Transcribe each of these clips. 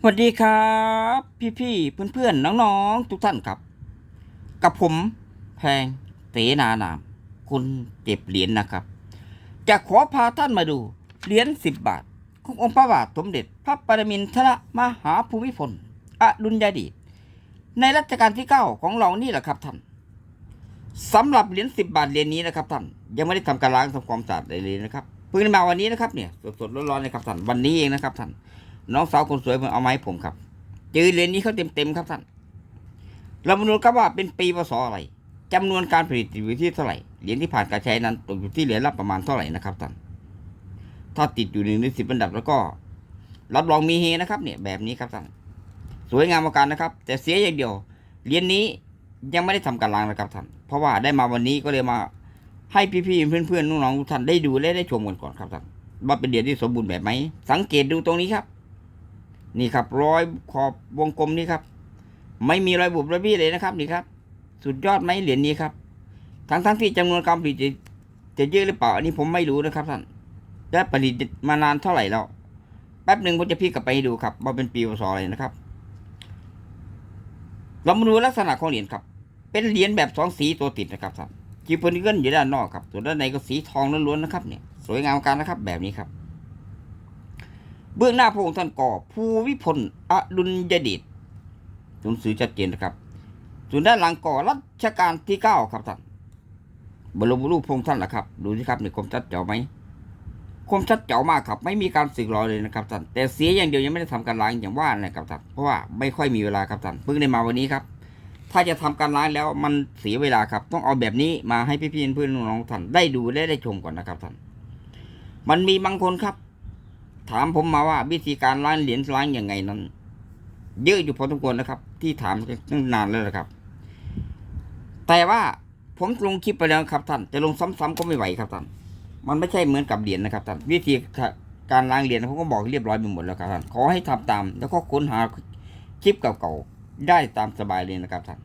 สวัสดีครับ พี่ๆเพื่อนๆน้องๆ ทุกท่านครับ กับผมแพงเตนานาม คุณเก็บเหรียญนะครับ จะขอพาท่านมาดูเหรียญสิบบาท ขององค์พระบาทสมเด็จ พระปรมินทรมหาภูมิพลอดุลยเดชในรัชกาลที่เก้าของเรานี่แหละครับท่านสำหรับเหรียญสิบบาทเหรียญนี้นะครับท่านยังไม่ได้ทำการล้างทำความสะอาดเลยนะครับเพิ่งได้มาวันนี้นะครับเนี่ยสดๆร้อนๆเลยครับท่านวันนี้เองนะครับท่าน น้องสาวคนสวยมันเอามาให้ผมครับ เจอเหรียญนี้เขาเต็มๆครับท่านเรามาดูครับว่าเป็นปีพศอะไรจำนวนการผลิตอยู่ที่เท่าไหร่เหรียญที่ผ่านการใช้นั้นตกอยู่ที่เหรียญละประมาณเท่าไหร่นะครับท่านถ้าติดอยู่หนึ่งในสิบอันดับแล้วก็ รับรองมีเฮนะครับเนี่ยแบบนี้ครับท่านสวยงามมากการนะครับ แต่เสียอย่างเดียวเหรียญนี้ยังไม่ได้ทำการล้างนะครับท่านเพราะว่าได้มาวันนี้ก็เลยมาให้พี่ๆเพื่อนๆน้องๆทุกท่านได้ดูและได้ชมกันก่อนครับท่านว่าเป็นเหรียญที่สมบูรณ์แบบไหมสังเกตดูตรงนี้ครับ นี่ครับรอยขอบวงกลมนี่ครับ ไม่มีรอยบุบรอยบี้เลยนะครับนี่ครับ สุดยอดไหมเหรียญนี้ครับ ทั้งทั้งที่จำนวนการผลิตจะจะเยอะหรือเปล่า อันนี้ผมไม่รู้นะครับท่านได้ผลิตมานานเท่าไหร่แล้วแป๊บหนึ่งผมจะพลิกลับไปดูครับว่าเป็นปีพศอะไรนะครับเรามาดูลักษณะของเหรียญครับ เป็นเหรียญแบบสองสีตัวติดนะครับท่านจีโพนิเกิลอยู่ด้านนอกครับส่วนด้านในก็สีทองล้วนๆนะครับเนี่ยสวยงามการนะครับแบบนี้ครับ เบื้องหน้าพระองค์ท่านก่อภูวิพลอดุลยเดชหนังสือชัดเจนนะครับ ส่วนด้านหลังก่อรัชกาลที่เก้าครับท่านบรมรูปพระองค์ท่านล่ะครับ ดูสิครับนี่คมชัดเจ๋อไหมคมชัดเจ๋อมากครับ ไม่มีการสึกหรอเลยนะครับท่านแต่เสียอย่างเดียวยังไม่ได้ทำการล้างอย่างว่านะครับท่านเพราะว่าไม่ค่อยมีเวลาครับท่านเพิ่งได้มาวันนี้ครับ ถ้าจะทำการล้างแล้วมันเสียเวลาครับ ต้องเอาแบบนี้มาให้พี่ๆเพื่อนๆน้องๆท่านได้ดูและได้ชมก่อนนะครับท่านมันมีบางคนครับ ถามผมมาว่าวิธีการล้างเหรียญล้างยังไงนั้น เยอะอยู่พอสมควรนะครับ ที่ถามตั้งนานแล้วนะครับ แต่ว่าผมลงคลิปไปแล้วครับท่านจะลงซ้ำๆก็ไม่ไหวครับท่านมันไม่ใช่เหมือนกับเหรียญนะครับท่านวิธีการล้างเหรียญผมก็บอกเรียบร้อยไปหมดแล้วครับท่านขอให้ทำตาม แล้วก็ค้นหาคลิปเก่าๆได้ตามสบายเลยนะครับท่าน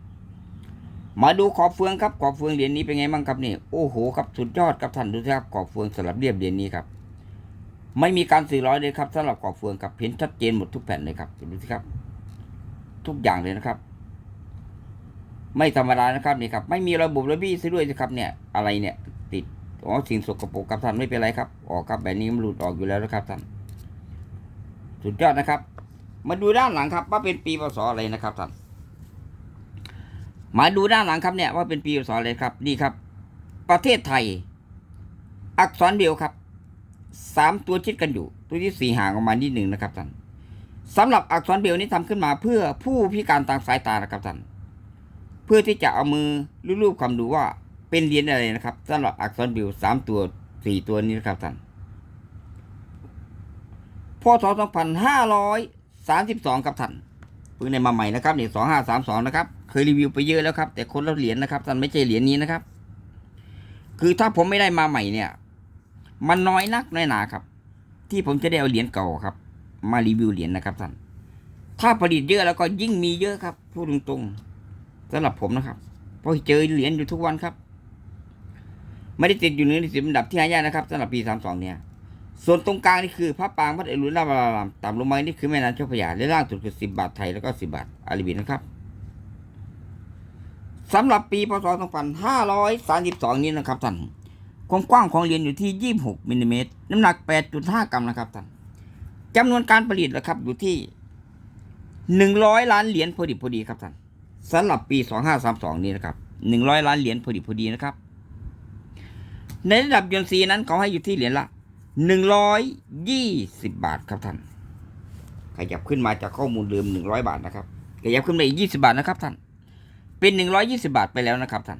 มาดูขอบเฟืองครับขอบเฟืองเหรียญนี้เป็นไงบ้างครับนี่โอ้โหครับสุดยอดครับท่านดูสิครับขอบเฟืองสลับเรียบเหรียญนี้ครับ ไม่มีการสื่ร้อยเลยครับสำหรับกรอบเฟืองครับเห็นชัดเจนหมดทุกแผ่นเลยครับดูสิครับ ทุกอย่างเลยนะครับ ไม่ธรรมดานะครับนี่ครับ ไม่มีระบบระบี้ซะด้วยนะครับ เนี่ย อะไรเนี่ย ติดอ๋อสิ่งสกปรกครับท่านไม่เป็นไรครับ ออกครับแบบนี้มันหลุดออกอยู่แล้วนะครับท่านสุดยอดนะครับ มาดูด้านหลังครับว่าเป็นปีพศอะไรนะครับท่านมาดูด้านหลังครับเนี่ยว่าเป็นปีพศอะไรครับนี่ครับ ประเทศไทย อักษรเดียวครับ สามตัวชิดกันอยู่ ตัวที่สี่ห่างออกมานิดหนึ่งนะครับท่านสำหรับอักษรเบลนี้ทำขึ้นมาเพื่อผู้พิการทางสายตานะครับท่านเพื่อที่จะเอามือรูปๆคำดูว่าเป็นเหรียญอะไรนะครับสำหรับอักษรเบลสามตัวสี่ตัวนี้นะครับท่านพศสองพันห้าร้อยสามสิบสองครับท่านเพิ่งได้มาใหม่นะครับเนี่ยสองห้าสามสองนะครับ เคยรีวิวไปเยอะแล้วครับ แต่คนละเหรียญนะครับท่านไม่ใช่เหรียญนี้นะครับ คือถ้าผมไม่ได้มาใหม่เนี่ย มันน้อยนักน้อยหนาครับ ที่ผมจะได้เอาเหรียญเก่าครับ มารีวิวเหรียญนะครับท่านถ้าผลิตเยอะแล้วก็ยิ่งมีเยอะครับพูดตรงๆสำหรับผมนะครับเพราะเจอเหรียญอยู่ทุกวันครับไม่ได้ติดอยู่ในสิบอันดับที่หายากนะครับสำหรับปีสามสองเนี่ยส่วนตรงกลางนี่คือพระปางพระเอรุณราชวรารามต่ำลงมานี่คือแม่น้ำเจ้าพระยาและล่างสุดคือสิบบาทไทยแล้วก็สิบบาทอาลีบีนะครับสำหรับปีพศสองพันห้าร้อยสามสิบสองนี้นะครับท่าน ความกว้างของเหรียญอยู่ที่ 26มิลลิเมตรน้ำหนัก 8.5 กรัมนะครับท่านจำนวนการผลิตนะครับอยู่ที่ 100 ล้านเหรียญพอดีพอดีครับท่านสำหรับปี 2532 นี้นะครับ 100 ล้านเหรียญพอดีพอดีนะครับ ในระดับยนซีนั้นเขาให้อยู่ที่เหรียญละ 120 บาทครับท่านขยับขึ้นมาจากข้อมูลเดิม 100 บาทนะครับขยับขึ้นมาอีก 20 บาทนะครับท่านเป็น 120 บาทไปแล้วนะครับท่าน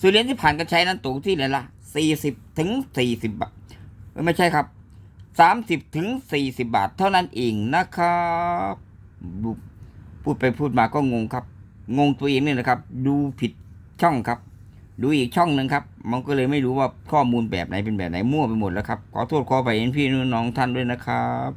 ส่วนเหรียญที่ผ่านการใช้นั้นตกที่เหรียญละ สี่สิบถึงสี่สิบบาทไม่ใช่ครับสามสิบถึงสี่สิบาท เท่านั้นเองนะครับพูดไปพูดมาก็งงครับ งงตัวเองเนี่ยนะครับ ดูผิดช่องครับ ดูอีกช่องหนึ่งครับ มันก็เลยไม่รู้ว่าข้อมูลแบบไหนเป็นแบบไหนมั่วไปหมดแล้วครับ ขอโทษขอไปเห็นพี่น้องท่านด้วยนะครับ